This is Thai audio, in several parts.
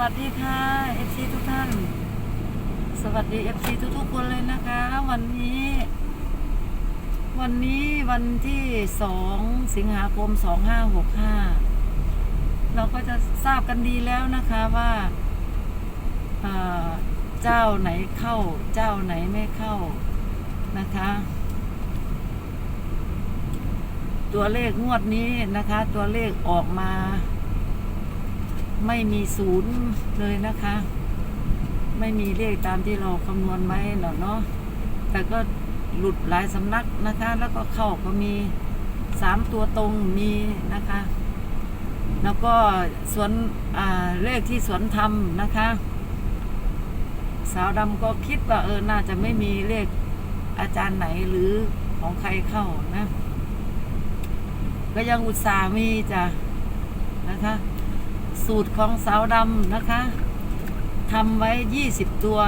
วัสดีค่ะ FC ทุกท่าน สวัสดี FC ทุกทุกๆคนเลยนะคะ วันนี้ วันนี้วันที่สองสิงหาคมสองห้าหกห้าเราก็จะทราบกันดีแล้วนะคะว่าเจ้าไหนเข้า เจ้าไหนไม่เข้านะคะ ตัวเลขงวดนี้นะคะ ตัวเลขออกมา ไม่มีศูนย์เลยนะคะ ไม่มีเลขตามที่เราคำนวณไว้หรอกเนาะแต่ก็หลุดหลายสำนักนะคะ แล้วก็เข้าก็มีสามตัวตรงมีนะคะ แล้วก็สวนเลขที่สวนธรรมนะคะ สาวดำก็คิดว่าเออน่าจะไม่มีเลขอาจารย์ไหนหรือของใครเข้านะ ก็ยังอุตส่าห์มีจ้ะนะคะ สูตรของสาวดำนะคะทำไว้ 20 ตัว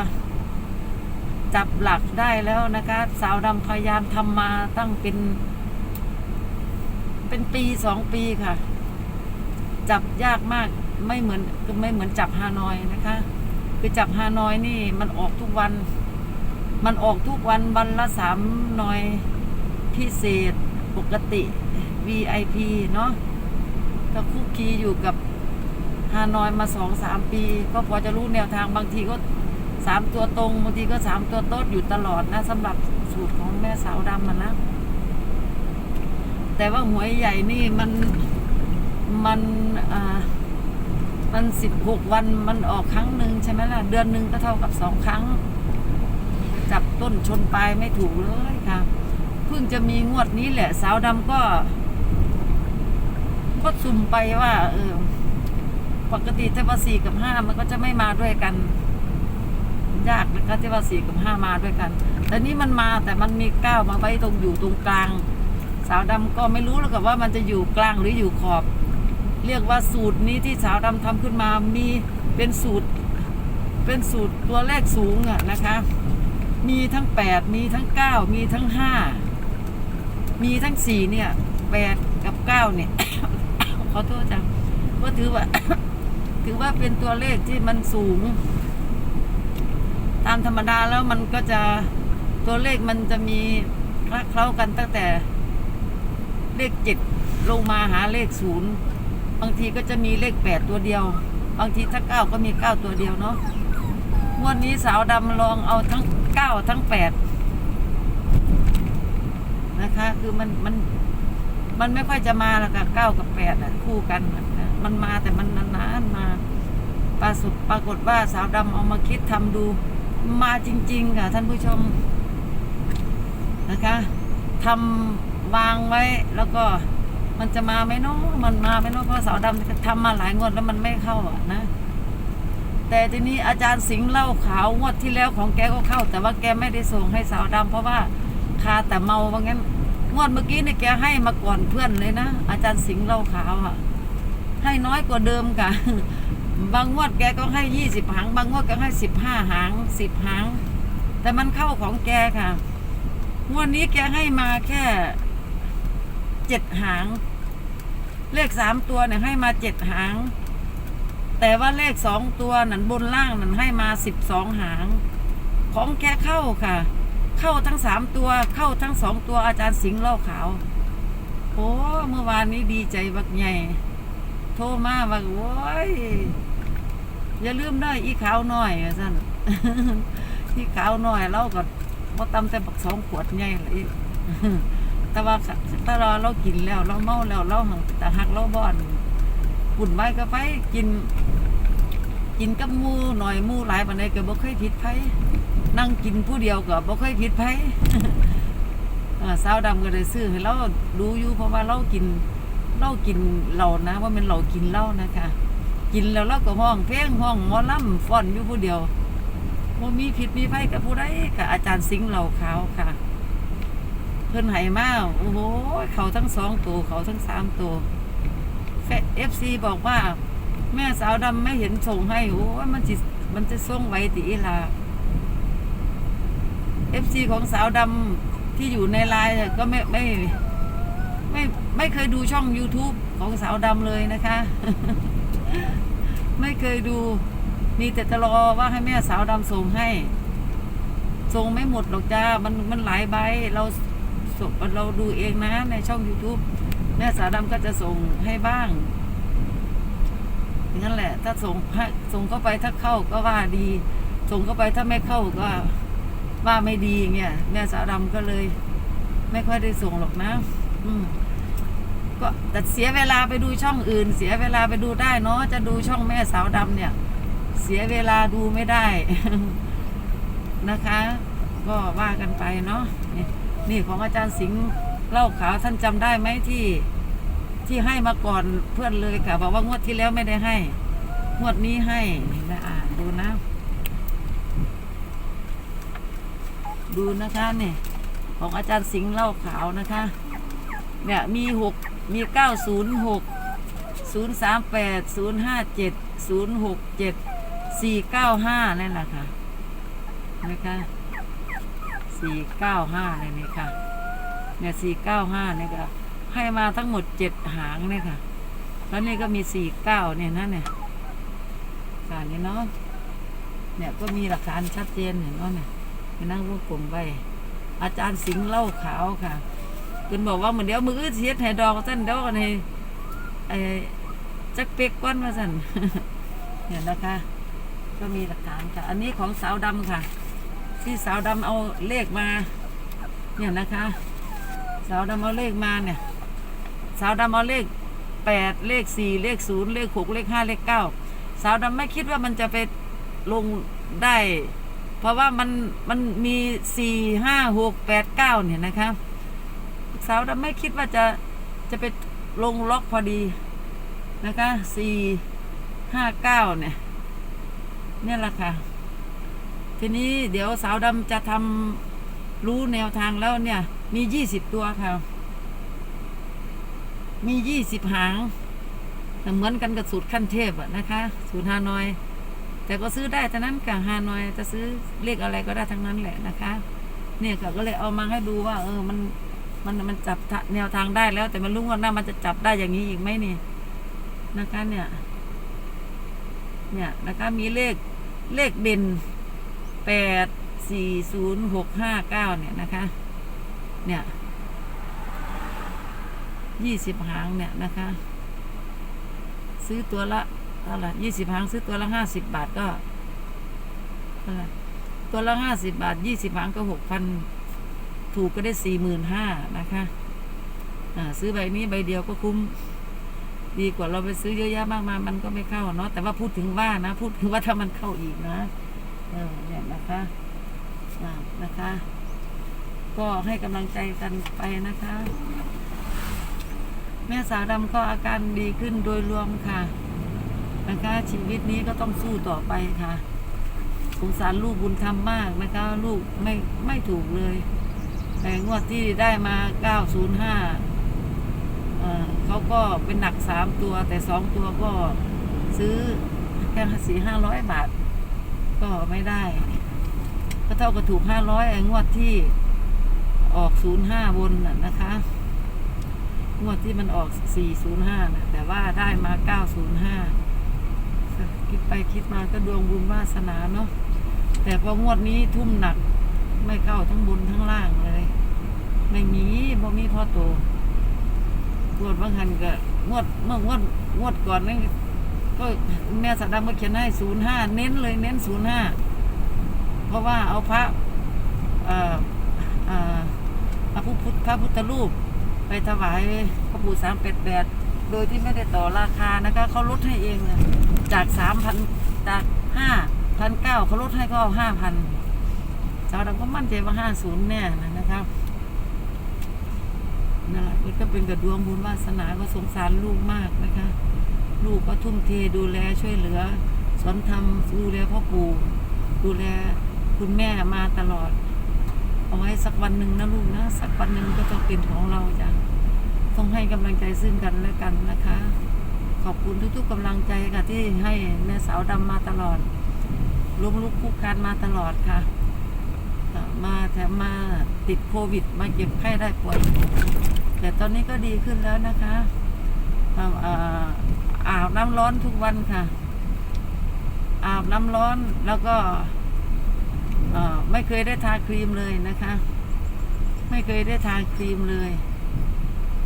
จับหลักได้แล้วนะคะ สาวดำพยายามทำมาตั้งเป็น เป็นปีสองปีค่ะ จับยากมากไม่เหมือนไม่เหมือนจับฮานอยนะคะ คือจับฮานอยนี่มันออกทุกวัน มันออกทุกวันวันละสามหน่อยพิเศษปกติ VIP เนาะก็คุกคีอยู่กับ ฮานอยมาสองสามปี ก็พอจะรู้แนวทางบางทีก็สามตัวตรงบางทีก็สามตัวโต๊ดอยู่ตลอดนะสำหรับสูตรของแม่สาวดำมันนะแต่ว่าหวยใหญ่นี่มันมันอ่ามันสิบหกวันมันออกครั้งหนึ่งใช่ไหมล่ะ เดือนหนึ่งก็เท่ากับสองครั้ง จับต้นชนปลายไม่ถูกเลยค่ะเพิ่งจะมีงวดนี้แหละ สาวดำก็ ก็ซุ่มไปว่า เออ ปกติเทวาสี่กับห้ามันก็จะไม่มาด้วยกัน ยากนะคะที่ว่าสี่กับห้ามาด้วยกัน แต่นี้มันมาแต่มันมีเก้ามาไว้ตรงอยู่ตรงกลาง สาวดำก็ไม่รู้แล้วกับว่ามันจะอยู่กลางหรืออยู่ขอบ เรียกว่าสูตรนี้ที่สาวดำทำขึ้นมามีเป็นสูตร เป็นสูตรตัวเลขสูงอะนะคะ มีทั้งแปดมีทั้งเก้ามีทั้งห้ามีทั้งสี่เนี่ยแปดกับเก้าเนี่ยขอโทษจังก็ถือว่า ถือว่าเป็นตัวเลขที่มันสูง ตามธรรมดาแล้วมันก็จะตัวเลขมันจะมีคละเคล้ากันตั้งแต่เลขเจ็ดลงมาหาเลขศูนย์บางทีก็จะมีเลขแปดตัวเดียว บางทีถ้าเก้าก็มีเก้าตัวเดียวเนาะงวดนี้สาวดำลองเอาทั้งเก้าทั้งแปดนะคะ คือมันมันมันไม่ค่อยจะมาแล้วกับเก้ากับแปดอะ คู่กันนะ มันมาแต่มันนานๆมาปรสุปรากฏว่าสาวดำเอามาคิดทำดูมาจริง ๆ ค่ะ ท่านผู้ชมนะคะทำวางไว้แล้วก็มันจะมาไหมเนาะมันมาไหมเนาะเพราะสาวดำทำมาหลายงวดแล้วมันไม่เข้าอะนะ แต่ทีนี้อาจารย์สิงห์เล่าขาวงวดที่แล้วของแกก็เข้า แต่ว่าแกไม่ได้ส่งให้สาวดำเพราะว่าคาแต่เมาว่างั้นงวดเมื่อกี้เนี่ยแกให้มาก่อนเพื่อนเลยนะอาจารย์สิงห์เล่าขาวอะ ให้น้อยกว่าเดิมกะบางงวดแกก็ให้ยี่สิบหาง บางงวดก็ให้สิบห้าหางสิบหาง แต่มันเข้าของแกค่ะ งวดนี้แกให้มาแค่เจ็ดหาง เลขสามตัวเนี่ยให้มาเจ็ดหาง แต่ว่าเลขสองตัวนั้นบนล่างนั้นให้มาสิบสองหาง ของแกเข้าค่ะ เข้าทั้งสามตัวเข้าทั้งสองตัวอาจารย์สิงห์เล่าขาว โอ้เมื่อวานนี้ดีใจบักใหญ่ โทรมาว่าโอ้ยอย่าลืมได้อีขาวหน่อยสั่นอีขาวหน่อยเราก็บ่ตำแต่บักสองขวดใหญ่เลยแต่ว่าถ้าเราเรากินแล้ว เราเมาแล้วเราหังแต่หักเราบ่อนปุ่นไว้ก็ไปกิน กินกับมูหน่อยมูหลายปานใดก็บ่เคยผิดไผนั่งกินผู้เดียวก็บ่เคยผิดไผเออสาวดำก็เลยซื้อให้เราดูอยู่เพราะว่าเรากิน เรากินเหล้านะว่ามันเรากินเหล้านะคะ กินแล้วเราก็ห้องเพลงห้องมอลำฟ้อนอยู่ผู้เดียวว่ามีผิดมีไผกับผู้ใดกับอาจารย์สิงห์เหล่าขาค่ะ เพิ่นไหมาโอ้โหเขาทั้งสองตัวเขาทั้งสามตัวเอฟซีบอกว่า แม่สาวดำไม่เห็นส่งให้โอ้ยมันจะมันจะส่งไว้ตีละเอฟซีของสาวดำที่อยู่ในไลน์ก็ไม่ไม่ไม่ ไม่เคยดูช่อง YouTube ของสาวดำเลยนะคะ ไม่เคยดู มีแต่จะรอว่าให้แม่สาวดำส่งให้ ส่งไม่หมดหรอกจ้า มันมันหลายใบ เราส่งเราดูเองนะในช่อง YouTube แม่สาวดำก็จะส่งให้บ้างอย่างนั้นแหละ ถ้าส่งส่งเข้าไปถ้าเข้าก็ว่าดี ส่งเข้าไปถ้าไม่เข้าก็ว่าไม่ดีอย่างเงี้ยแม่สาวดำก็เลย ไม่ค่อยได้ส่งหรอกนะ อืม ก็แต่เสียเวลาไปดูช่องอื่น เสียเวลาไปดูได้เนาะจะดูช่องแม่สาวดำเนี่ย เสียเวลาดูไม่ได้ นะคะ ก็ว่ากันไปเนาะนี่ของอาจารย์สิงห์เล่าขาวท่านจำได้ไหมที่ที่ให้มาก่อนเพื่อนเลยค่ะ บอกว่างวดที่แล้วไม่ได้ให้ งวดนี้ให้นี่นะอ่านดูนะ ดูนะคะเนี่ยของอาจารย์สิงห์เล่าขาวนะคะ เนี่ยมีหก มีเก้าศูนย์หกศูนย์สามแปดศูนย์ห้าเจ็ดศูนย์หกเจ็ดสี่เก้าห้านั่นแหละค่ะนะคะสี่เลยนี่ค่ะเนี่ยสี่เนี่ยก็ให้มาทั้งหมดเจ็ดหางเนี่ยค่ะ แล้วนี่ก็มีสี่เนี่ยนะเนี่ยการนี้เนาะเนี่ยก็มีหลักฐานชัดเจนเห็นว่าเนี่ยนั่งรวบกลมไปอาจารย์สิงห์เล่าขาวค่ะ คุณบอกว่าเหมือนเดี๋ยวมืออื้อเสียดให้ดอกสั่นเดี๋ยวกันให้ไอ้จักเป๊กก้อนมาสั่นเนี่ยนะคะ ก็มีหลักฐานค่ะ อันนี้ของสาวดำค่ะ ที่สาวดำเอาเลขมา เนี่ยนะคะ สาวดำเอาเลขมาเนี่ย สาวดำเอาเลขแปดเลขสี่เลขศูนย์เลขหกเลขห้าเลขเก้าสาวดำไม่คิดว่ามันจะไปลงได้ เพราะว่ามันมันมีสี่ห้าหกแปดเก้าเนี่ยนะคะ สาวดำไม่คิดว่าจะจะไปลงล็อกพอดีนะคะสี่ห้าเก้าเนี่ยเนี่ยแหละค่ะ ทีนี้เดี๋ยวสาวดำจะทำรู้แนวทางแล้วเนี่ย มียี่สิบตัวค่ะ มียี่สิบหางแต่เหมือนกันกับสูตรขั้นเทพอะนะคะ สูตรฮานอย แต่ก็ซื้อได้ทั้งนั้นกับฮานอยจะซื้อเลขอะไรก็ได้ทั้งนั้นแหละนะคะ เนี่ยก็เลยเอามาให้ดูว่า เออมัน มันมันจับแนวทางได้แล้ว แต่มันรู้ว่าหน้ามันจะจับได้อย่างนี้อีกไหมนี่นะคะ เนี่ย เนี่ยนะคะ มีเลขเลขเด่นแปดสี่ศูนย์หกห้าเก้าเนี่ยนะคะ เนี่ยยี่สิบหางเนี่ยนะคะ ซื้อตัวละเท่าไหร่ยี่สิบหางซื้อตัวละห้าสิบบาทก็เท่าไหร่ตัวละห้าสิบบาทยี่สิบหางก็หกพัน ถูกก็ได้สี่หมื่นห้านะคะอ่าซื้อใบนี้ใบเดียวก็คุ้ม ดีกว่าเราไปซื้อเยอะแยะมากมายมันก็ไม่เข้าเนาะแต่ว่าพูดถึงว่านะ พูดถึงว่าถ้ามันเข้าอีกนะเออเนี่ยนะคะนะคะ ก็ให้กำลังใจกันไปนะคะ แม่สาวดำก็อาการดีขึ้นโดยรวมค่ะนะคะ ชีวิตนี้ก็ต้องสู้ต่อไปค่ะสงสารลูกบุญธรรมมากนะคะ ลูกไม่ไม่ถูกเลย แต่งวดที่ได้มา 905เอ่อเขาก็เป็นหนัก3ตัว แต่2ตัวก็ซื้อแค่สี่ห้าร้อยบาท ก็ไม่ได้ ก็เท่ากับถูก500ไอ้งวดที่ออก05บนน่ะนะคะ งวดที่มันออก405นะแต่ว่าได้มา905คิดไปคิดมาก็ดวงบุญวาสนาเนาะแต่พองวดนี้ทุ่มหนักไม่เข้าทั้งบนทั้งล่าง ไม่มีบ่มีพ่อโตงวดบางหันก็งวดเมื่องวดงวดก่อนนั่นก็แม่สัตดำก็เขียนให้ศูนย์ห้าเน้นเลยเน้นศูนย์ห้าเพราะว่าเอาพระเออเออพระพุทธพระพุทธรูป ไปถวายพระปู่สามเป็ดแปดโดยที่ไม่ได้ต่อราคานะคะเขาลดให้เองนะจากสามพันจากห้าพันเก้าเขาลดให้ก็เอาห้าพันสาวดำก็มั่นใจว่าห้าศูนย์แน่นะนะครับ นั่นแหละมันก็เป็นกระดวงบุญวาสนาก็สงสารลูกมากนะคะ ลูกก็ทุ่มเทดูแลช่วยเหลือ สอนทำดูแลพ่อปู่ดูแลคุณแม่มาตลอด เอาไว้สักวันหนึ่งนะลูกนะสักวันหนึ่งก็ต้องเป็นของเราจ้ะต้องให้กำลังใจซึ่งกันและกันนะคะ ขอบคุณทุกๆกำลังใจค่ะที่ให้แม่สาวดำมาตลอดล้มลุกคลุกคลานมาตลอดค่ะ มาแถมมาติดโควิด มาเก็บไข้ได้ป่วย แต่ตอนนี้ก็ดีขึ้นแล้วนะคะอาอ่าอาบน้ำร้อนทุกวันค่ะ อาบน้ำร้อนแล้วก็ไม่เคยได้ทาครีมเลยนะคะ ไม่เคยได้ทาครีมเลย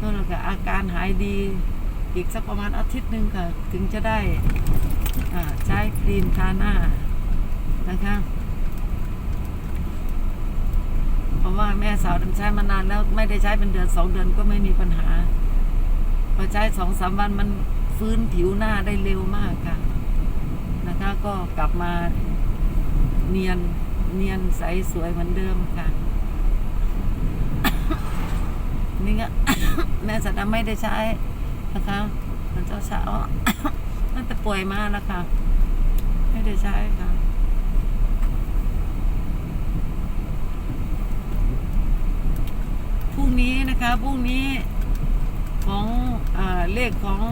นั่นแหละค่ะอาการหายดีอีกสักประมาณอาทิตย์หนึ่งค่ะ ถึงจะได้ใช้ครีมทาหน้านะคะ เพราะว่า แม่สาวใช้มานานแล้วไม่ได้ใช้เป็นเดือนสองเดือนก็ไม่มีปัญหา พอใช้สองสามวันมันฟื้นผิวหน้าได้เร็วมากค่ะ นะคะก็กลับมาเนียนเนียนใสสวยเหมือนเดิมค่ะนี่ก็แม่สัตว์ไม่ได้ใช้นะคะมันเจ้าสาวตั้งแต่ป่วยมาแล้วค่ะ ไม่ได้ใช้ค่ะ พ รุ่งนี้นะคะพรุ่งนี้ของเอเลขของ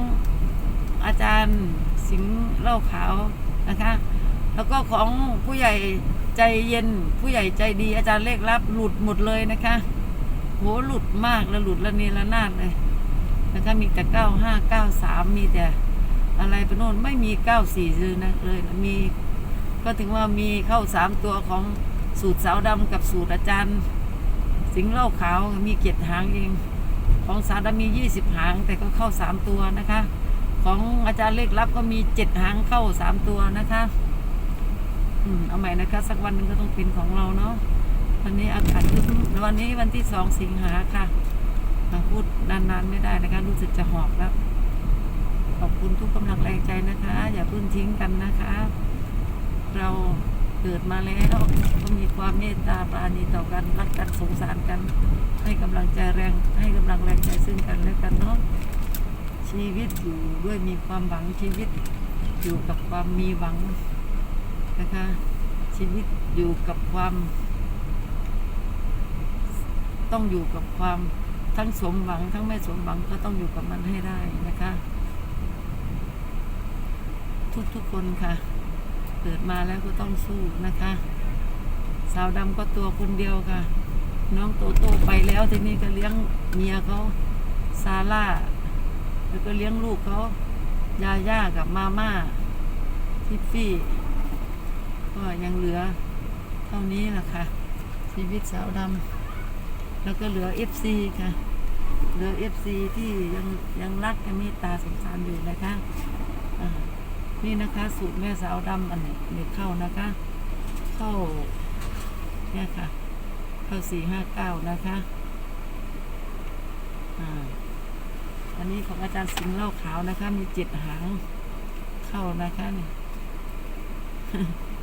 อาจารย์สิงห์เล่าขาวนะคะ แล้วก็ของผู้ใหญ่ใจเย็นผู้ใหญ่ใจดีอาจารย์เลขรับหลุดหมดเลยนะคะโหหลุดมากแล้วหลุดละเนระนาดเลยนะคะมีแต่เก้าห้าเก้าสามมีแต่อะไรไปโน่นไม่มีเก้าสี่เลยนะเลยมีก็ถึงว่ามีเข้าสามตัวของสูตรสาวดำกับสูตรอาจารย์ สิงเล่าขาวมีเกียรติหางเอง ของสาดำมียี่สิบหาง แต่ก็เข้าสามตัวนะคะ ของอาจารย์เลขลับก็มีเจ็ดหางเข้าสามตัวนะคะอืมเอาใหม่นะคะ สักวันหนึ่งก็ต้องเป็นของเราเนาะวันนี้อากาศคึ้วันนี้วันที่สองสิงหาค่ะพูดนานๆไม่ได้นะคะรู้สึกจะหอบแล้วขอบคุณทุกกำลังแรงใจนะคะ อย่าพิ่งทิ้งกันนะคะ เรา เกิดมาแล้ว ก็มีความเมตตาปราณีต่อกันรักกันสงสารกัน ให้กำลังใจแรงให้กำลังแรงใจซึ่งกันและกันเนาะชีวิตอยู่ด้วยมีความหวังชีวิตอยู่กับความมีหวังนะคะ ชีวิตอยู่กับความ ต้องอยู่กับความทั้งสมหวัง ทั้งไม่สมหวังก็ต้องอยู่กับมันให้ได้นะคะ ทุกๆคนค่ะ เกิดมาแล้วก็ต้องสู้นะคะ สาวดำก็ตัวคนเดียวค่ะ น้องโตโตไปแล้วทีนี้ก็เลี้ยงเมียเขาซาร่าแล้วก็เลี้ยงลูกเขายาย่ากับมาม่าทิฟฟี่ก็ยังเหลือเท่านี้แหละค่ะ ชีวิตสาวดำแล้วก็เหลือเอฟซีค่ะ เหลือเอฟซีที่ยังยังรักยังเมตตาสงสารอยู่นะคะอ่า นี่นะคะ สูตรแม่สาวดำอันนี้นี่เข้านะคะ เข้าเนี่ยค่ะ เข้าสี่ห้าเก้านะคะอ่าอันนี้ของอาจารย์สิงห์เหล่าขาวนะคะ มีเจ็ดหางเข้านะคะนี่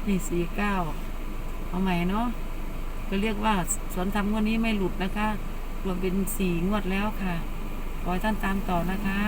นี่สี่เก้าเอาใหม่เนาะก็เรียกว่าสวนธรรมงวดนี้ไม่หลุดนะคะ รวมเป็นสี่งวดแล้วค่ะ ขอให้ท่านตามต่อนะคะ